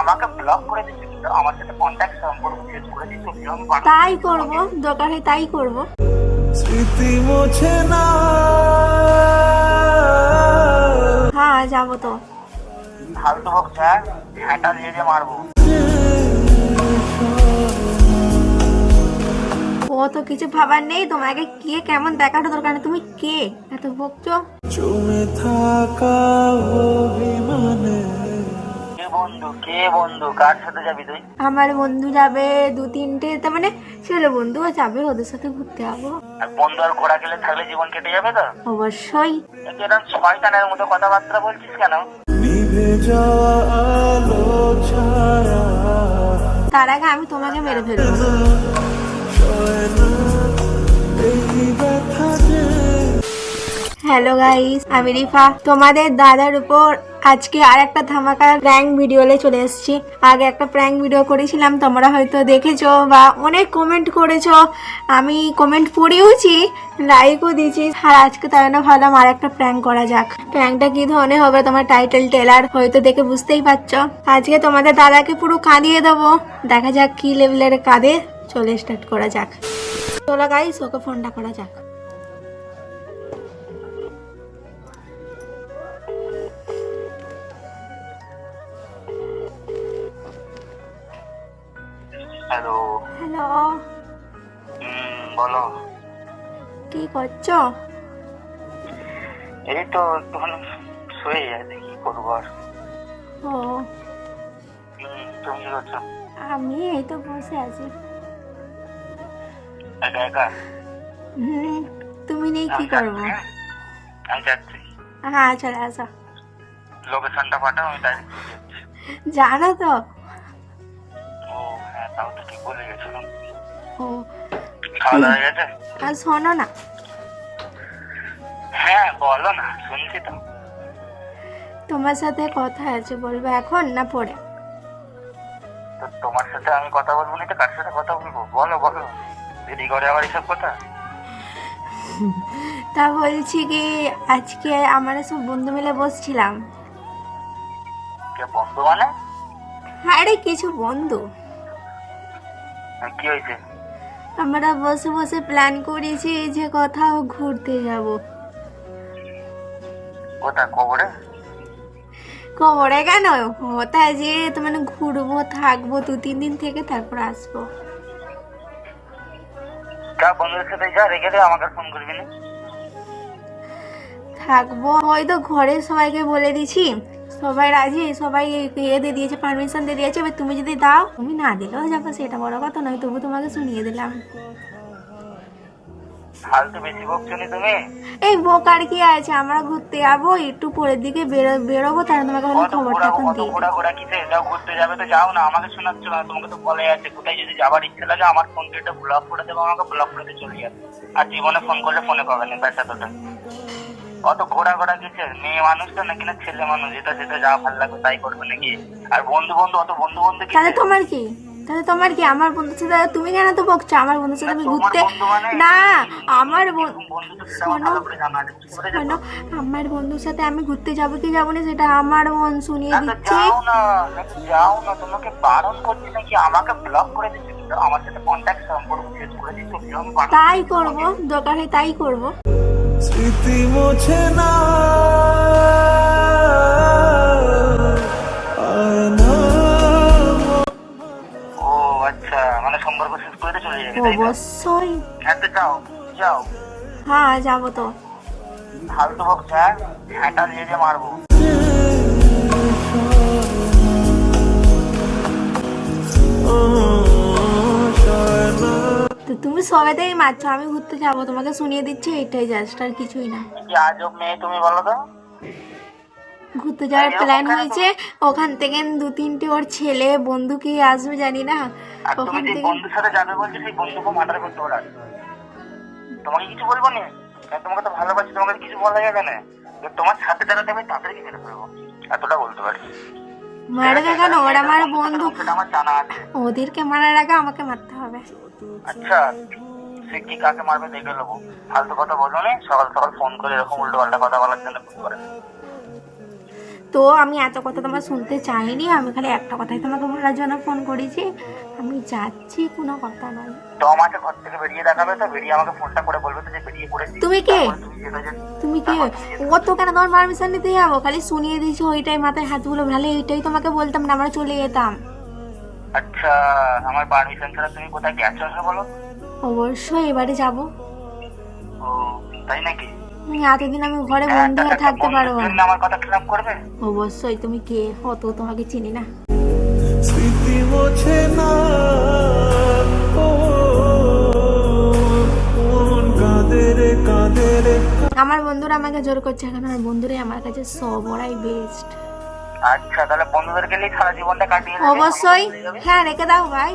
আমাকে ব্লক করে দিচ্ছে? কিন্তু আমার সাথে কন্ট্যাক্ট সম্পর্ক শেষ করে দিচ্ছে তাই করব দরকার হয় তাই করব। স্মৃতি মোছে না। হ্যাঁ যাব তো। ফালতু হ্যাঁ হ্যাঁটা দিয়ে দিয়ে মারবো। ও তো কিছু ভাবার নেই তোমাকে কে কেমন দেখাটা দরকার নেই? তুমি কে? এত বকছো? জমে থাকা অভিমানে। বন্ধু কে বন্ধু? কার সাথে যাবি তুই? আমার বন্ধু যাবে দু তিনটে তার মানে ছেলে বন্ধুও যাবে ওদের সাথে ঘুরতে যাব। আর বন্ধু আর ঘোড়া গেলে থাকলে জীবন কেটে যাবে তো? অবশ্যই। এরকম শয়তানের মতো কথাবার্তা বলছিস কেন? তার আগে আমি তোমাকে মেরে ফেলব। হ্যালো গাইস আমি রিফা। তোমাদের দাদার উপর আজকে আর একটা ধামাকা প্র্যাঙ্ক ভিডিওলে চলে এসেছি। আগে একটা প্র্যাঙ্ক ভিডিও করেছিলাম, তোমরা হয়তো দেখেছ বা অনেক কমেন্ট করেছ। আমি কমেন্ট পড়েওছি লাইকও দিয়েছি। আর আজকে তাই না ভাবলাম আর একটা প্র্যাঙ্ক করা যাক। প্র্যাঙ্কটা কি ধরনের হবে, তোমার টাইটেল টেলার হয়তো দেখে বুঝতেই পারছ। আজকে তোমাদের দাদাকে পুরো কাঁদিয়ে দেবো। দেখা যাক কি লেভেলের কাঁদে চলে স্টার্ট করা যাক। চলো গাইস ওকে ফোনটা করা যাক। হ্যালো। হ্যালো। হুম বলো। কি করছ? এই তো শুয়ে যাচ্ছে কি করব আর। ও। তুমি কি করছ? আমি এই তো বসে আছি। একা একা? হুম তুমি নেই কি আমি করব? হ্যাঁ? আমি যাচ্ছি। হ্যাঁ চলে আসো। লোকেশনটা পাঠাও আমি তাই জানো তো তো ঠিক বলে গেছিলাম ও। খাওয়া দাওয়া হয়ে গেছে? আর শোনো না। হ্যাঁ বলো না শুনছি তো। তোমার সাথে কথা আছে বলব এখন না পরে? তো তোমার সাথে আমি কথা বলব না তো কার সাথে কথা বলব? বলো বলো। দেরি করে আবার এসব কথা? তা বলছি কি আজকে আমরা সব বন্ধু মিলে বসছিলাম। কে বন্ধু মানে? আরে কিছু বন্ধু। কি হয়েছে আমরা বসে বসে প্ল্যান করেছি এই যে কোথাও ঘুরতে যাব। কোথা কবরে? কবরে কেন? কোথায় যে তো মানে ঘুরবো থাকব দু তিন দিন থেকে তারপর আসব। তা বন্ধুদের সাথে যা রেখে দে আমাকে ফোন করবি না। থাকব। হয়তো ঘরের সবাইকে বলে দিছি সবাই রাজি? সবাই ইয়ে দিয়ে দিয়েছে পারমিশন দিয়ে দিয়েছে এবার তুমি যদি দাও তুমি না দিলেও যাব সেটা বড় কথা নয় তবু তোমাকে শুনিয়ে দিলাম। এই বোকার কি আছে? আমরা ঘুরতে যাব একটু পরের দিকে বেরোবো তাহলে তোমাকে আমি খবরটা এখন যাও ঘুরতে যাবে তো যাও না আমাকে শোনাচ্ছ না তোমাকে তো বলে আছে কোথায় যদি যাবার ইচ্ছে লাগে আমার ফোন পেটা ব্লক করে দেবো আমাকে ব্লক করে দিয়ে চলে যাবে। আর জীবনে ফোন করলে ফোনে পাবে না ব্যাস এতটা। অত মেয়ে মানুষ তো নাকি না ছেলে মানুষ? সেটা যা ভালো লাগবে তাই করবে নাকি? আর বন্ধু বন্ধু অত বন্ধু বন্ধু তাহলে তোমার কি? তাহলে তোমার কি? আমার বন্ধুর সাথে তুমি কেন তো বকছো? আমার বন্ধুর সাথে আমি ঘুরতে মানে? না আমার? শোনো আমার বন্ধুর সাথে আমি ঘুরতে যাব কি যাব না সেটা আমার মন শুনিয়ে দিচ্ছে। যাও না না যাও না তোমাকে বারণ করছি নাকি? আমাকে ব্লক করে দিচ্ছে আমার সাথে কন্ট্যাক্ট সম্পর্ক শেষ করে দিচ্ছে তাই করব দরকার হয় তাই করব। স্মৃতি মোছে না। ও আচ্ছা মানে? অবশ্যই। তো যাও যাও। হ্যাঁ যাব তো। ফালতু হ্যাঁ? হ্যাঁটা দিয়ে দিয়ে মারবো। না তো তুমি সবেতেই মারছো আমি ঘুরতে যাব তোমাকে শুনিয়ে দিচ্ছি এটাই জাস্ট আর কিছুই না। কি আজব মেয়ে তুমি বলো তো। ঘুরতে যাওয়ার প্ল্যান হয়েছে ওখান থেকে দু তিনটে ওর ছেলে বন্ধু কি আসবে জানি না। ওখান থেকে বন্ধুর সাথে যাবে বলছো সেই বন্ধুকে মার্ডার করতে ওরা তোমাকে কিছু বলব না? তোমাকে তো ভালোবাসি তোমাকে কিছু বলা যাবে না। তোমার সাথে যারা দেবে তাদেরকে মেরে ফেলব। এতটা বলতে পারি। মারবে কেন ওরা আমার বন্ধু। সেটা আমার জানা আছে। ওদেরকে মারার আগে আমাকে মারতে হবে। আচ্ছা সে কি কাকে মারবে দেখে নেব। ফালতু কথা বলো না সকাল সকাল ফোন করে এরকম উল্টো পাল্টা কথা বলার জন্য ফোন করে। তো আমি এত কথা তোমার শুনতে চাইনি আমি খালি একটা কথাই তোমাকে বলার জন্য ফোন করেছি। আমি যাচ্ছি কোনো কথা নয় তো আমাকে ঘর থেকে বেরিয়ে দেখাবে তো বেরিয়ে আমাকে ফোনটা করে বলবে তো যে বেরিয়ে পড়েছি। তুমি কে? তুমি কি? ও তো কেন তোমার পারমিশন নিতে যাব? খালি শুনিয়ে দিয়েছি ওইটাই মাথায় হাতগুলো নাহলে এইটাই তোমাকে বলতাম না আমরা চলে যেতাম। আচ্ছা আমার পারমিশন ছাড়া তুমি কোথায় গেছো বলো। অবশ্যই এবারে যাব। ও তাই নাকি? এতদিন আমি ঘরে বন্ধু হয়ে থাকতে পারব জন্য আমার কথা খেলাম করবে? অবশ্যই তুমি কে? অত তোমাকে চিনি না। স্মৃতি মোছে না। ও কাঁদে রে কাঁদে রে। আমার বন্ধুরা আমাকে জোর করছে এখন আমার বন্ধুরাই আমার কাছে সব ওরাই বেস্ট আচ্ছা তাহলে বন্ধুদেরকে নিয়ে সারা জীবনটা কাটিয়ে দেবে? অবশ্যই। হ্যাঁ রেখে দাও ভাই।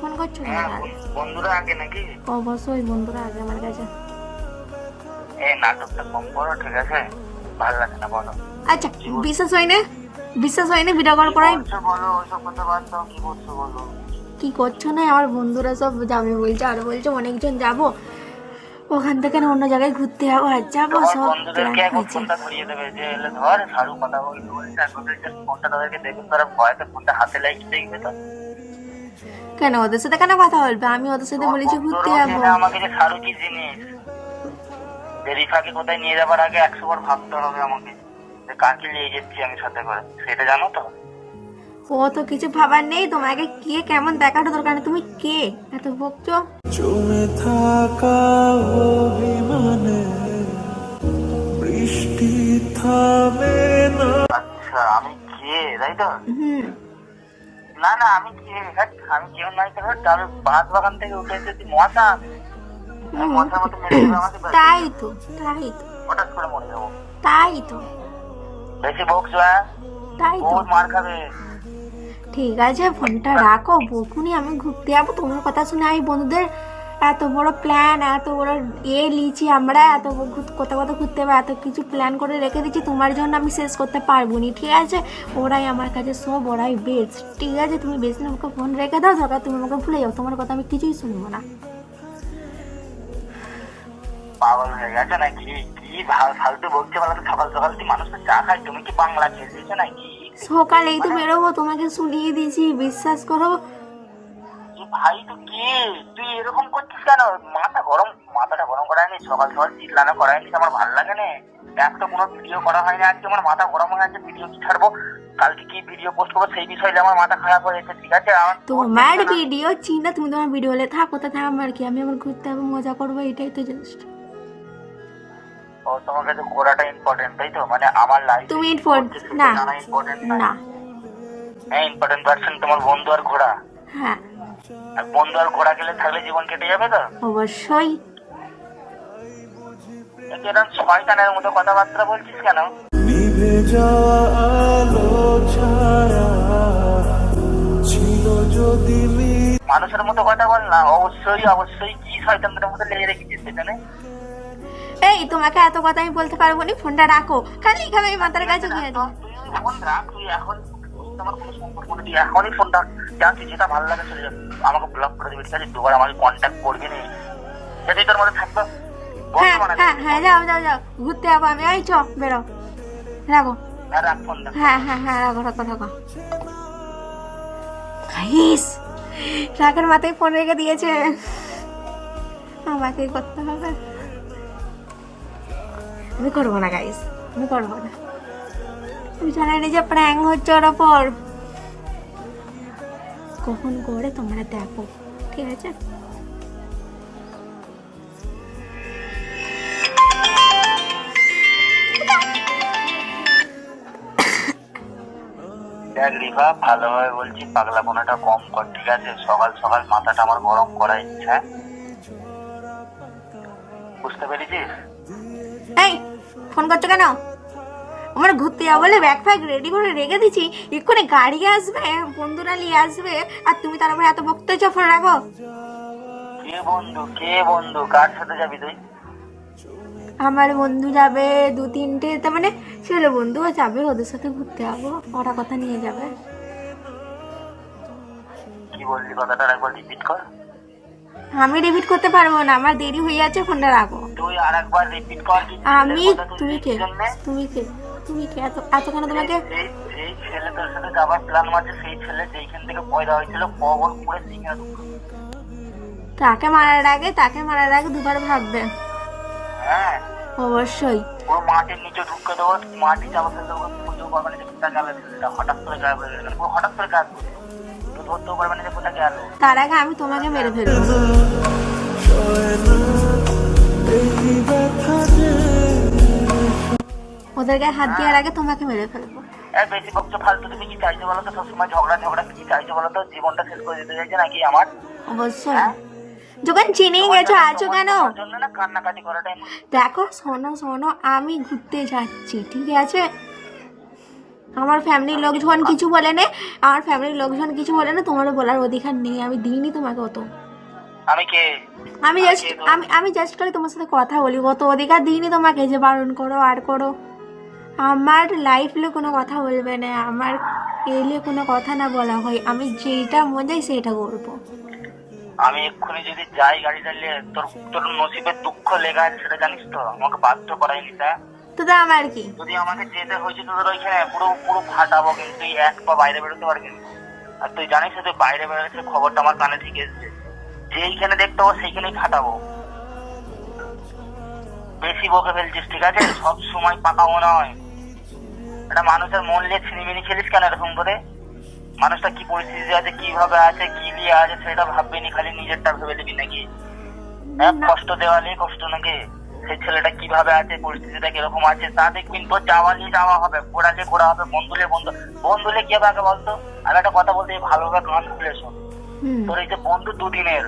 ফোন করছ হ্যাঁ, বন্ধুরা আগে নাকি? অবশ্যই বন্ধুরা আগে আমার কাছে। এই নাটকটা কম করো ঠিক আছে? ভালো লাগে না বলো আচ্ছা বিশ্বাস হয় না? বিশ্বাস হয় না ভিডিও কল করাই বলো? ওইসব কথা বাদ দাও কি করছ বলো? কি করছ না? আমার বন্ধুরা সব যাবে বলছে আর বলছে অনেকজন যাব। ওখান থেকে না অন্য জায়গায় ঘুরতে যাব আর যাব সব প্ল্যান হয়েছে ধরিয়ে দেবে? যে এলে ধর সারু কথা বলতে বলছে একবার ফোনটা তাদেরকে দেখবে তারা ভয়তে ফোনটা হাতে দেখবে তো। কেন ওদের সাথে কেন কথা বলবে? আমি ওদের সাথে বলেছি ঘুরতে যাব। আমাকে যে সারু কি জিনিস? যে রিফাকে কোথায় নিয়ে যাবার আগে একশো বার ভাবতে হবে আমাকে। যে কাকে নিয়ে যাচ্ছি আমি সাথে করে। সেটা জানো তো? ও তো কিছু ভাবার নেই তোমাকে কে কেমন দেখাটা দরকার নেই? তুমি কে? এত বকছো? জমে থাকা অভিমানে বৃষ্টি থামে না। আচ্ছা আমি কে? তাই তো? না না আমি কে? হ্যাট, আমি কেউ নাই তো। বাঁশ বাগান থেকে উঠে এসেছি মশা তাই তো তাই তো। হঠাৎ করে মরে যাব তাই তো। বেশি বকছো হ্যাঁ তাই তো। মার খাবে। ঠিক আছে ফোনটা রাখো বকুনি আমি ঘুরতে যাব। তোমার কথা শুনে আমি বন্ধুদের এত বড় প্ল্যান এত বড় এ লিছি আমরা এত কোথাও কোথাও ঘুরতে যাব এত কিছু প্ল্যান করে রেখে দিচ্ছি তোমার জন্য আমি শেষ করতে পারব নি ঠিক আছে? ওরাই আমার কাছে সব ওরাই বেস্ট ঠিক আছে তুমি বেশি আমাকে ফোন রেখে দাও দরকার তুমি আমাকে ভুলে যাও। তোমার কথা আমি কিছুই শুনব না। পাগল হয়ে গেছে নাকি? কি ফালতু বকছে বলো তো সকাল সকাল চা তুমি কি বাংলা নাকি? সকালেই তো বেরোবো তোমাকে শুনিয়ে দিয়েছি বিশ্বাস করো। ভাই কে? তুই এরকম করছিস কেন? মাথা গরম মাথাটা গরম করায়নি সকাল সকাল চিল্লানো আমার ভালো লাগে না। একটা কোনো ভিডিও করা হয়নি আজকে। আমার মাথা গরম হয়ে আছে ভিডিও কি ছাড়বো? কালকে কি ভিডিও পোস্ট করব সেই বিষয়ে আমার মাথা খারাপ হয়ে যাচ্ছে ঠিক আছে? আমার তোমার ভিডিও চিন্তা তুমি তোমার ভিডিও হলে থাকো তা থাক আমার কি? আমি আমার ঘুরতে যাব মজা করব এটাই তো জাস্ট তোমার কাছে ঘোরাটা ইম্পর্টেন্ট তাই তো? মানে আমার লাইফ তুমি ইম্পর্টেন্ট না ইম্পর্টেন্ট না। হ্যাঁ ইম্পর্টেন্ট পার্সন তোমার বন্ধু আর ঘোড়া। হ্যাঁ। আর বন্ধু আর ঘোড়া গেলে থাকলে জীবন কেটে যাবে তো? অবশ্যই। এরকম শয়তানের মতো কথাবার্তা বলছিস কেন? নিভে যাওয়া আলো ছায়া ছিল যদি মানুষের মতো কথা বল না অবশ্যই অবশ্যই। কি শয়তানদের মতো লেগে রেখেছিস সেখানে এই তোমাকে এত কথা আমি বলতে পারব না? ফোনটা রাখো। খালি খালি আমি মাথার কাছে তো তুই ফোন রাখ তুই এখন তোমার কোনো সম্পর্ক নেই। এখনই ফোনটা যা তুই যেটা ভালো লাগে চলে যাবে আমাকে ব্লক করে দিবি ঠিক আছে? দুবার আমাকে কন্ট্যাক্ট করবি না। সেটাই তোর মধ্যে থাকবে। হ্যাঁ হ্যাঁ হ্যাঁ যাও যাও যাও। ঘুরতে যাব আমি। এই চ বেরো। রাখো। হ্যাঁ রাখ ফোনটা। হ্যাঁ হ্যাঁ হ্যাঁ রাখো রাখো রাখো। গাইস রাগের মাথায় ফোন রেখে দিয়েছে। আমাকেই করতে হবে। আমি করব না গাইস আমি করব না। জানি যে প্র্যাং হচ্ছে ওর ওপর। কখন করে তোমরা দেখো, ঠিক আছে? দেখ ভালোভাবে বলছি পাগলাপনাটা কম কর, ঠিক আছে? সকাল সকাল মাথাটা আমার গরম করা ইচ্ছা? বুঝতে পেরেছিস? এই ফোন করছ কেন? আমার ঘুরতে যাব বলে ব্যাগ ফ্যাগ রেডি করে রেখে দিচ্ছি এক্ষুনি গাড়ি আসবে বন্ধুরা নিয়ে আসবে আর তুমি তার উপরে এত বক্তব্য ফোন রাখো। কে বন্ধু কে বন্ধু? কার সাথে যাবি তুই? আমার বন্ধু যাবে দু তিনটে তার মানে ছেলে বন্ধুও যাবে ওদের সাথে ঘুরতে যাব ওরা কথা নিয়ে যাবে। কি বললি কথাটা একবার রিপিট কর। আমি রিপিট করতে পারব না আমার দেরি হয়ে যাচ্ছে ফোনটা রাখো। তুই আরেকবার রিপিট কর আমি তুমি কে তুমি কে? তুমি কি? এত এত কেন তোমাকে এই ছেলে তোর সাথে যাবার প্ল্যান মাঝে সেই ছেলে যেইখান থেকে পয়দা হয়েছিল কবর পুরে ঢুকলো। তাকে মারার আগে তাকে মারার আগে দুবার ভাববে। হ্যাঁ। অবশ্যই। পুরো মাটির নিচে ঢুকে দেবো মাটি চাপা ফেলে দেবো পুজো করবে না হঠাৎ করে গায়েব হয়ে গেল। হঠাৎ করে গায়েব হয়ে পারবে না যে কোথায় গেল তার আগে আমি তোমাকে মেরে ফেলব। সয় না এই ব্যথা যে ওদেরকে হাত দেওয়ার আগে তোমাকে মেরে ফেলব। এক বেশি বকছো ফালতু তুমি কি চাইছো বলো তো? সবসময় ঝগড়া ঝগড়া কি চাইছো বলো তো? জীবনটা শেষ করে দিতে চাইছো নাকি আমার? অবশ্যই। হ্যাঁ? যখন চিনেই গেছো আছো কেন। দেখো শোনো শোনো আমি ঘুরতে যাচ্ছি ঠিক আছে? আমার ফ্যামিলির লোকজন কিছু বলে না আমার ফ্যামিলির লোকজন কিছু বলে না তোমারও বলার অধিকার নেই আমি দিইনি তোমাকে অত। আমি কে? আমি জাস্ট আমি আমি জাস্ট করে তোমার সাথে কথা বলি অত অধিকার দিইনি তোমাকে যে বারণ করো আর করো। আমার লাইফ লাইফলে কোনো কথা বলবে না আমার এলে কোনো কথা না বলা হয় আমি যেটা মন যায় সেটা করব। আমি এক্ষুনি যদি যাই গাড়ি চালিয়ে তোর তোর নসিবের দুঃখ লেখা আছে সেটা জানিস তো? আমাকে বাধ্য করাইনি তা। তো তা আমার কি? যদি আমাকে যেতে হয়েছে তোদের ওইখানে পুরো পুরো ফাটাবো কিন্তু। তুই এক পা বাইরে বেরোতে পারবি। আর তুই জানিস তুই বাইরে বেরোচ্ছে খবরটা আমার কানে ঠিক এসছে। যেইখানে দেখতে পাবো সেইখানেই ফাটাবো বেশি বকে ফেলছিস ঠিক আছে? সব সময় পাকা মনে হয় একটা মানুষের মন নিয়ে ছিনিমিনি খেলিস কেন এরকম করে? মানুষটা কি পরিস্থিতি আছে কীভাবে আছে কি নিয়ে আছে সেটা ভাববি নি খালি নিজেরটা ভেবে নিবি নাকি? কষ্ট দেওয়ালে কষ্ট নাকি? সেই ছেলেটা কীভাবে আছে পরিস্থিতিটা কীরকম আছে তা দেখবি। তোর যাওয়া নিয়ে যাওয়া হবে ঘোরালে ঘোরা হবে বন্ধুলে বন্ধু। বন্ধুলে কি হবে আগে বলতো? আমি একটা কথা বলতে ভালোভাবে কান খুলে শোন। তোর এই যে বন্ধু দুদিনের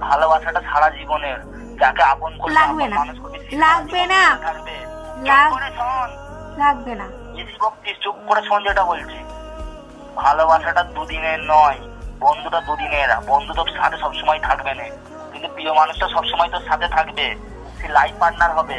ভালোবাসাটা সারা জীবনের যাকে আপন করলে লাগবে না। সে লাগবে না। করে লাগবে না। চুপ করে শোন যেটা বলছি। ভালোবাসাটা দুদিনের নয় বন্ধুটা দুদিনের বন্ধু তোর সাথে সবসময় থাকবে না। কিন্তু প্রিয় মানুষটা সবসময় তোর সাথে থাকবে। সে লাইফ পার্টনার হবে।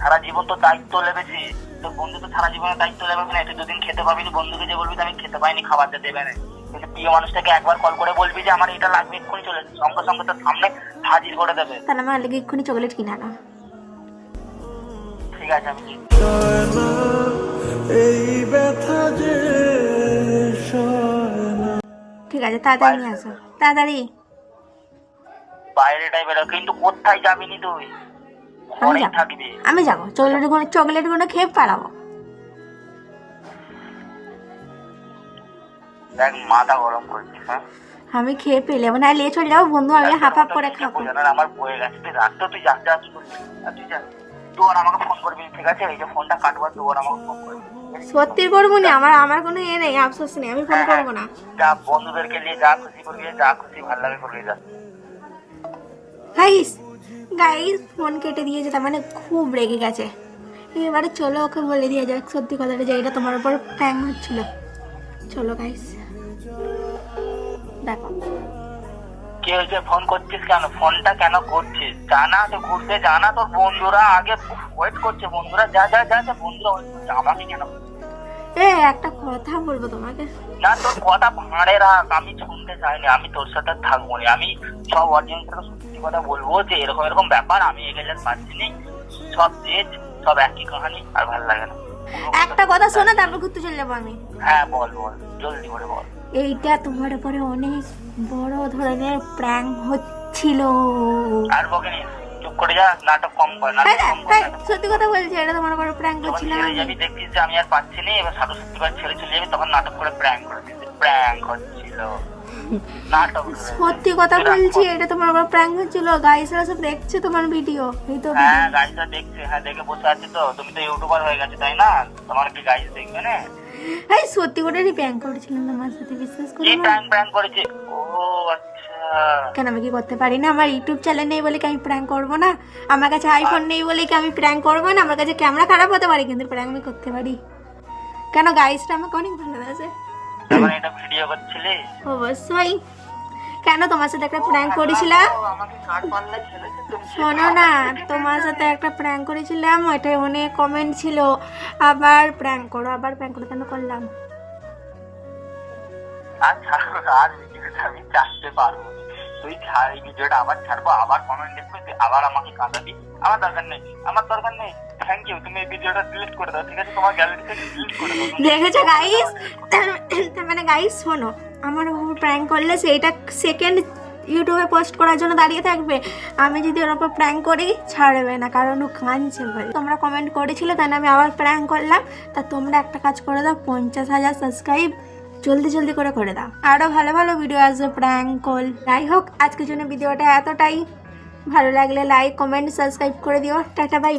সারা জীবন তো দায়িত্ব লেবেছি তোর বন্ধু তো সারা জীবনের দায়িত্ব লেবে না তুই দুদিন খেতে পাবি বন্ধুকে যে বলবি আমি খেতে পাইনি খাবারটা দেবে না। কিন্তু প্রিয় মানুষটাকে একবার কল করে বলবি যে আমার এটা লাগবে এক্ষুনি চলে সঙ্গে সঙ্গে তোর সামনে হাজির করে দেবে। তাহলে আমার লেগে এক্ষুনি চকলেট কিনে আনো। ঠিক আছে আমি এই ব্যথা যে ঠিক আছে তাড়াতাড়ি নিয়ে আসো। তাড়াতাড়ি। বাইরেটাই বেরো কিন্তু কোথায় যাবি নি তুই? আমি যাব। আমি যাব। চকলেটগুলো চকলেটগুলো খেয়ে পালাবো। দেখ মাথা গরম করছিস হ্যাঁ? আমি খেয়ে পেলে না নিয়ে চলে যাব বন্ধু আমি হাফ হাফ করে খাব। আমার বয়ে গেছে। তুই রাখতো তুই যা আমাকে ফোন করবি ঠিক আছে? এই যে ফোনটা কাটবার আর আমাকে ফোন করবি। সত্যি করব না? আমার আমার কোনো ইয়ে নেই আফসোস নেই। আমি ফোন করব না। যা বন্ধুদেরকে নিয়ে যা খুশি করবি যা খুশি ভালো লাগে করবি যা। গাইস গাইস ফোন কেটে দিয়েছে তার মানে খুব রেগে গেছে। এবারে চলো ওকে বলে দিয়ে যাক সত্যি কথাটা যে এটা তোমার উপর প্র্যাং হচ্ছিল। চলো গাইস দেখো। কি হয়েছে? ফোন করছিস কেন? ফোনটা কেন করছিস? জানা তো ঘুরতে জানা তোর বন্ধুরা আগে ওয়েট করছে বন্ধুরা যা যা যা যা বন্ধুরা ওয়েট করছে। আমাকে কেন? এ একটা কথা বলব তোমাকে। না তোর কথা ভাঁড়ে রাখ আমি শুনতে চাইনি আমি তোর সাথে থাকব আমি সব অডিয়েন্সকে সত্যি কথা বলব যে এরকম এরকম ব্যাপার আমি এগেলে পাচ্ছি নি। সব জেজ সব একই কাহানি আর ভালো লাগে না। একটা কথা শোনো তারপর ঘুরতে চলে যাব আমি। হ্যাঁ বল বল জলদি করে বল। এইটা তোমার উপরে অনেক বড় ধরনের প্র্যাং হচ্ছিল। আর বকিনি চুপ করে যা নাটক কম কর নাটক কম কর সত্যি কথা বলছি এটা তোমার উপরে প্র্যাং হচ্ছিল ছেড়ে যাবি দেখছিস যে আমি আর পাচ্ছি না এবার সাধু সত্যিবার ছেড়ে চলে যাবি তখন নাটক করে প্র্যাঙ্ক করে দিচ্ছি প্র্যাঙ্ক হচ্ছিল। সত্যি কথা বলছি এটা তোমার উপর প্র্যাঙ্ক হচ্ছিল। গাইসরা সব দেখছে তোমার ভিডিও এই তো হ্যাঁ গাইজটা দেখছে হ্যাঁ দেখে বসে আছে তো। তুমি তো ইউটিউবার হয়ে গেছে তাই না? তোমার কি গাইজ দেখবে না? এই সত্যি করে প্র্যাঙ্ক করেছিলাম তোমার সাথে বিশ্বাস করো কি প্র্যাঙ্ক প্র্যাঙ্ক করেছে? ও আচ্ছা। কেন আমি কি করতে পারি না? আমার ইউটিউব চ্যানেল নেই বলে কি আমি প্র্যাঙ্ক করব না? আমার কাছে আইফোন নেই বলে কি আমি প্র্যাঙ্ক করব না? আমার কাছে ক্যামেরা খারাপ হতে পারে কিন্তু প্র্যাঙ্ক আমি করতে পারি। কেন গাইসটা আমাকে অনেক ভালোবাসে। যখন এটা ভিডিও করছিলি? অবশ্যই। কেন তোমার সাথে একটা প্র্যাঙ্ক করেছিলাম? শোনো না তোমার সাথে একটা প্র্যাঙ্ক করেছিলাম ওইটাই অনেক কমেন্ট ছিল। আবার প্র্যাঙ্ক করো আবার প্র্যাঙ্ক করো কেন করলাম? আচ্ছা আর ভিডিওটা আমি চাটতে পারব তুই ছাড় এই ভিডিওটা আবার ছাড়বো আবার কমেন্ট দেখবি আবার আমাকে কাঁদাবি। আমার দরকার নেই আমার দরকার নেই। দেখেছ গাইস মানে গাইস শোনো, আমার উপর প্র্যাঙ্ক করলে সেইটা সেকেন্ড ইউটিউবে পোস্ট করার জন্য দাঁড়িয়ে থাকবে। আমি যদি ওর ওপর প্র্যাঙ্ক করি, ছাড়বে না, কারণ ও কাঁদছে বলে তোমরা কমেন্ট করেছিলে তাই আমি আবার প্র্যাঙ্ক করলাম। তা তোমরা একটা কাজ করে দাও, পঞ্চাশ হাজার সাবস্ক্রাইব জলদি জলদি করে করে দাও। আরও ভালো ভালো ভিডিও আসবে প্র্যাঙ্ক কল যাই হোক, আজকের জন্য ভিডিওটা এতটাই। ভালো লাগলে লাইক কমেন্ট সাবস্ক্রাইব করে দিও। Tata bye